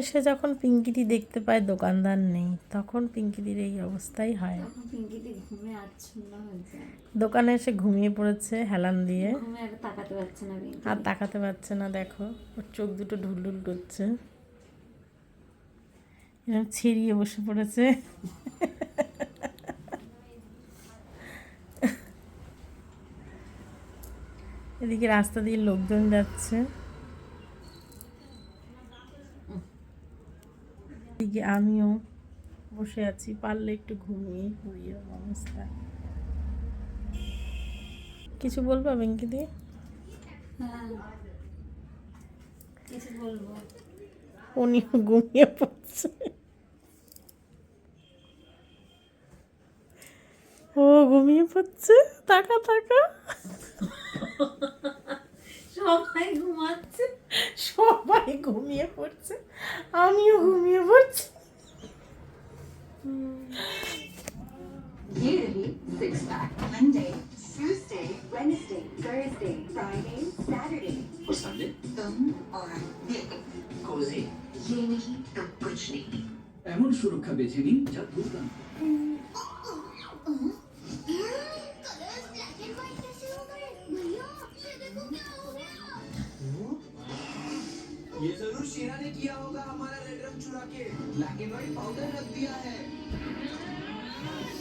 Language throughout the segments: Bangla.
এসে যখন পিঙ্কিটি দেখতে পায় দোকানদার নেই তখন পিঙ্কিটির এই অবস্থাই হয়। তখন ঘুমে আচ্ছন্ন হয়ে যায়। দোকানে এসে ঘুমিয়ে পড়েছে হেলান দিয়ে। আর তাকাতে পারছে না আর তাকাতে পারছে না দেখো ওর চোখ দুটো ঢুলঢুল করছে। এরকম ছিঁড়িয়ে বসে পড়েছে। এদিকে রাস্তা দিয়ে লোকজন যাচ্ছে। এদিকে আমিও বসে আছি, পারলে একটু ঘুমিয়ে পড়ি অবস্থা। কিছু বলব বেঙ্কিদি উনিও ঘুমিয়ে পড়ছে। ও ঘুমিয়ে পড়ছে? টাকা টাকা সবাই ঘুমাচ্ছে সবাই ঘুমিয়ে পড়ছে আমিও ঘুমিয়ে পড়ছি ये रही six pack Monday Tuesday Wednesday Thursday Friday Saturday और संडे तुम और ये কোজি ये नहीं तो कुछ नहीं এমন সুরক্ষা বেছে নিন যা দুর্দান্ত ये ज़रूर शेरा ने किया होगा हमारा रेड रंग चुरा के। एंड व्हाइट पाउडर रख दिया है।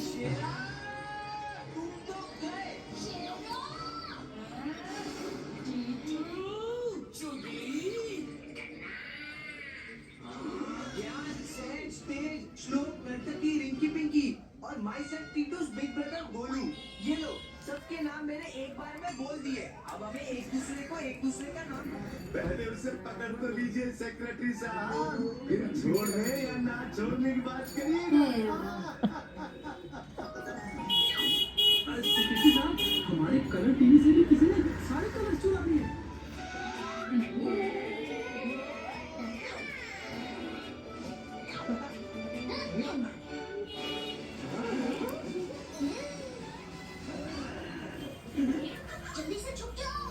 शेरा, तुम तो नर्तकी रिंकी पिंकी और myself Titus big brother Golu. ये लो। सबके नाम मैंने एक बार में बोल दिए। अब हमें एक दूसरे को एक दूसरे का नाम पहले उसे पकड़ तो लीजिए सेक्रेटरी साहब। फिर छोड़ने या ना छोड़ने की बात करिए सेक्रेटरी साहब हमारे कलर टीवी से भी किसी ने सारे कलर चुरा लिए। जल्दी से छुप जाओ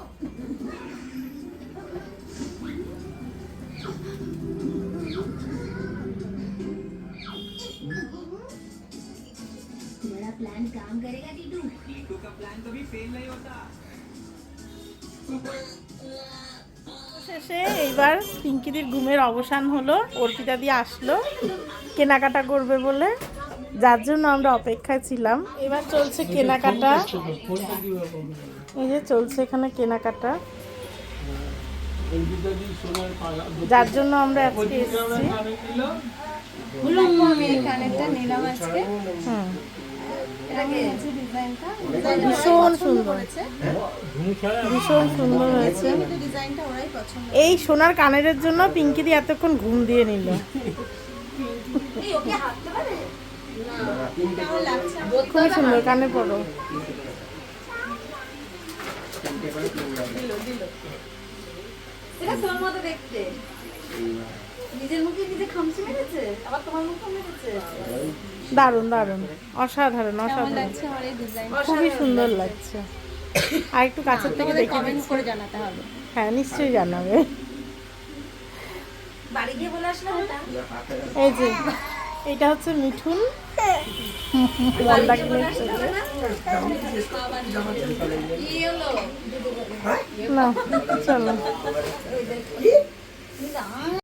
तुम्हारा प्लान काम करेगा टीटू टीटू का प्लान कभी फेल नहीं होता শেষে এইবার পিঙ্কিদির ঘুমের অবসান হলো অর্পিতা দিয়ে আসলো কেনাকাটা করবে বলে যার জন্য আমরা অপেক্ষায় ছিলাম। এবার চলছে কেনাকাটা। এই যে চলছে এখানে কেনাকাটা। যার জন্য আমরা আজকে ভীষণ সুন্দর ভীষণ সুন্দর হয়েছে। এই সোনার কানের জন্য পিঙ্কিদি এতক্ষণ ঘুম দিয়ে নিল। ওকে হাঁটতে পারে খুবই সুন্দর কানে পড়ো। এটা তোর মতো দেখতে। নিজের মুখে নিজে খামচি মেরেছে? আবার তোমার মুখে মেরেছে? দারুণ দারুণ। অসাধারণ অসাধারণ। খুবই সুন্দর লাগছে। আর একটু কাছের থেকে দেখে কমেন্ট করে জানাতে হবে। হ্যাঁ নিশ্চয়ই জানাবে। বাড়ি গিয়ে বলে আসলাম এটা এই যে এটা হচ্ছে মিঠুন। হলো না চলো।